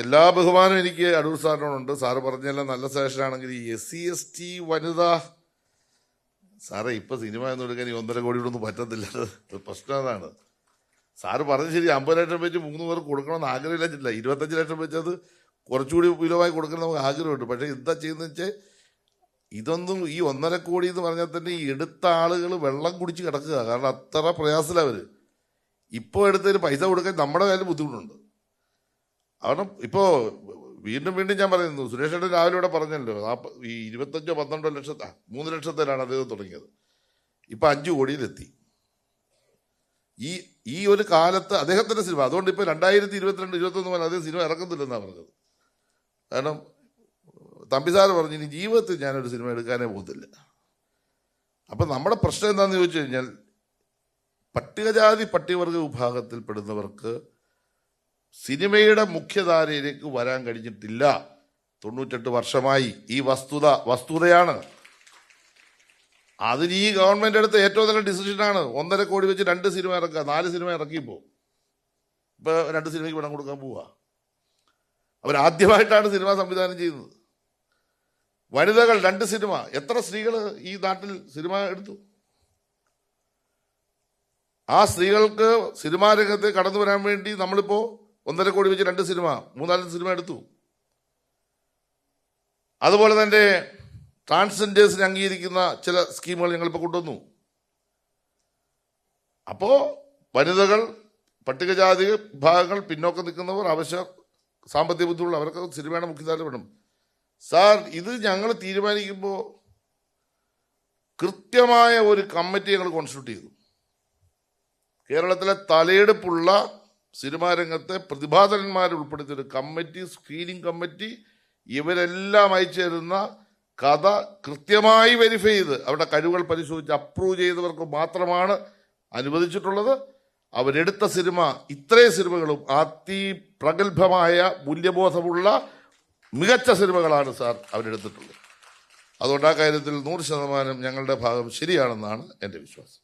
എല്ലാ ബഹുമാനവും എനിക്ക് അടൂർ സാറിനോടുണ്ട്. സാറ് പറഞ്ഞെല്ലാം നല്ല സജഷനാണെങ്കിൽ ഈ എസ് സി എസ് ടി വനിത സാറേ ഇപ്പൊ സിനിമ എന്ന് എടുക്കാൻ ഈ ഒന്നര കോടി ഒന്നും പറ്റത്തില്ല പ്രശ്നം അതാണ്. സാറ് പറഞ്ഞ ശരി അമ്പത് ലക്ഷം വെച്ച് മൂന്ന് പേർക്ക് കൊടുക്കണമെന്ന് ആഗ്രഹമില്ല ഇരുപത്തഞ്ച് ലക്ഷം വെച്ച് അത് കുറച്ചുകൂടി വിലവായി കൊടുക്കണം നമുക്ക് ആഗ്രഹമുണ്ട്. പക്ഷേ എന്താ ചെയ്യുന്നത് വെച്ചാൽ ഇതൊന്നും ഈ ഒന്നര കോടി എന്ന് പറഞ്ഞാൽ തന്നെ ഈ എടുത്ത ആളുകൾ വെള്ളം കുടിച്ച് കിടക്കുക. കാരണം അത്ര പ്രയാസമില്ല അവർ ഇപ്പോൾ എടുത്തതിന് പൈസ കൊടുക്കാൻ നമ്മുടെ കയ്യിൽ ബുദ്ധിമുട്ടുണ്ട്. കാരണം ഇപ്പോൾ വീണ്ടും വീണ്ടും ഞാൻ പറയുന്നു സുരേഷ് ഏട്ടൻ രാവിലെ ഇവിടെ പറഞ്ഞല്ലോ ഈ ഇരുപത്തഞ്ചോ പന്ത്രണ്ടോ ലക്ഷത്ത മൂന്ന് ലക്ഷത്തിലാണ് അദ്ദേഹം തുടങ്ങിയത്. ഇപ്പം അഞ്ച് കോടിയിലെത്തി. ഈ ഈ ഒരു കാലത്ത് അദ്ദേഹത്തിന്റെ സിനിമ അതുകൊണ്ട് ഇപ്പൊ രണ്ടായിരത്തി ഇരുപത്തിരണ്ട് ഇരുപത്തൊന്ന് പോലെ അദ്ദേഹം സിനിമ ഇറക്കുന്നില്ലെന്നാണ് പറഞ്ഞത്. കാരണം തമ്പിസാർ പറഞ്ഞു ഇനി ജീവിതത്തിൽ ഞാനൊരു സിനിമ എടുക്കാനേ പോകത്തില്ല. അപ്പം നമ്മുടെ പ്രശ്നം എന്താണെന്ന് ചോദിച്ചു കഴിഞ്ഞാൽ പട്ടികജാതി പട്ടികവർഗ വിഭാഗത്തിൽപ്പെടുന്നവർക്ക് സിനിമയുടെ മുഖ്യധാരയിലേക്ക് വരാൻ കഴിഞ്ഞിട്ടില്ല. തൊണ്ണൂറ്റെട്ട് വർഷമായി ഈ വസ്തുത വസ്തുതയാണ്. അതിന് ഈ ഗവൺമെന്റ് എടുത്ത ഏറ്റവും നല്ല ഡിസിഷനാണ് ഒന്നര കോടി വെച്ച് രണ്ട് സിനിമ ഇറക്കുക. നാല് സിനിമ ഇറക്കിയപ്പോൾ ഇപ്പൊ രണ്ട് സിനിമയ്ക്ക് പണം കൊടുക്കാൻ പോവാ. അവരാദ്യമായിട്ടാണ് സിനിമ സംവിധാനം ചെയ്യുന്നത്. വനിതകൾ രണ്ട് സിനിമ. എത്ര സ്ത്രീകൾ ഈ നാട്ടിൽ സിനിമ എടുത്തു? ആ സ്ത്രീകൾക്ക് സിനിമാ രംഗത്ത് കടന്നു വരാൻ വേണ്ടി നമ്മളിപ്പോ ഒന്നര കോടി വെച്ച് രണ്ട് സിനിമ മൂന്നാൽ സിനിമ എടുത്തു. അതുപോലെ തന്നെ ട്രാൻസ്ജെൻഡേഴ്സിനെ അംഗീകരിക്കുന്ന ചില സ്കീമുകൾ ഞങ്ങളിപ്പോൾ കൊണ്ടുവന്നു. അപ്പോൾ വനിതകൾ പട്ടികജാതി വിഭാഗങ്ങൾ പിന്നോക്കം നിൽക്കുന്നവർ ആവശ്യ സാമ്പത്തിക ബുദ്ധിമുള്ള അവർക്ക് സിനിമയുടെ മുഖ്യധാര വേണം. സാർ ഇത് ഞങ്ങൾ തീരുമാനിക്കുമ്പോൾ കൃത്യമായ ഒരു കമ്മിറ്റി ഞങ്ങൾ കോൺസ്റ്റിറ്റ്യൂട്ട് ചെയ്തു. കേരളത്തിലെ തലയെടുപ്പുള്ള സിനിമാ രംഗത്തെ പ്രതിഭാധനന്മാരെ ഉൾപ്പെടുത്തിയ ഒരു കമ്മിറ്റി സ്ക്രീനിങ് കമ്മിറ്റി ഇവരെല്ലാം അയച്ചു തരുന്ന കഥ കൃത്യമായി വെരിഫൈ ചെയ്ത് അവരുടെ കഴിവുകൾ പരിശോധിച്ച് അപ്രൂവ് ചെയ്തവർക്ക് മാത്രമാണ് അനുവദിച്ചിട്ടുള്ളത്. അവരെടുത്ത സിനിമ ഇത്രയും സിനിമകളും അതിപ്രഗത്ഭമായ മൂല്യബോധമുള്ള മികച്ച സിനിമകളാണ് സാർ അവരെടുത്തിട്ടുള്ളത്. അതുകൊണ്ട് ആ കാര്യത്തിൽ നൂറ് ശതമാനം ഞങ്ങളുടെ ഭാഗം ശരിയാണെന്നാണ് എന്റെ വിശ്വാസം.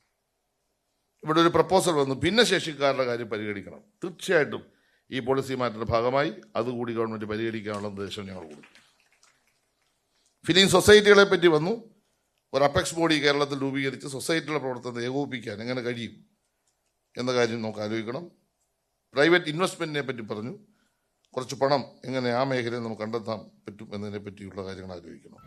ഇവിടെ ഒരു പ്രപ്പോസൽ വന്നു. ഭിന്നശേഷിക്കാരുടെ കാര്യം പരിഗണിക്കണം. തീർച്ചയായിട്ടും ഈ പോളിസി മാറ്റത്തിന്റെ ഭാഗമായി അതുകൂടി ഗവൺമെന്റ് പരിഗണിക്കാനുള്ള നിർദ്ദേശം ഞങ്ങൾ കൊടുക്കും ഫിലിം സൊസൈറ്റികളെ പറ്റി വന്നു. ഒരു അപ്പെക്സ് ബോഡി കേരളത്തിൽ രൂപീകരിച്ച് സൊസൈറ്റിയുടെ പ്രവർത്തനത്തെ ഏകോപിപ്പിക്കാൻ എങ്ങനെ കഴിയും എന്ന കാര്യം നമുക്ക് ആലോചിക്കണം. പ്രൈവറ്റ് ഇൻവെസ്റ്റ്മെന്റിനെ പറ്റി പറഞ്ഞു. കുറച്ച് പണം എങ്ങനെ ആ മേഖലയിൽ നമുക്ക് കണ്ടെത്താൻ പറ്റും എന്നതിനെ പറ്റിയുള്ള കാര്യങ്ങൾ ആലോചിക്കണം.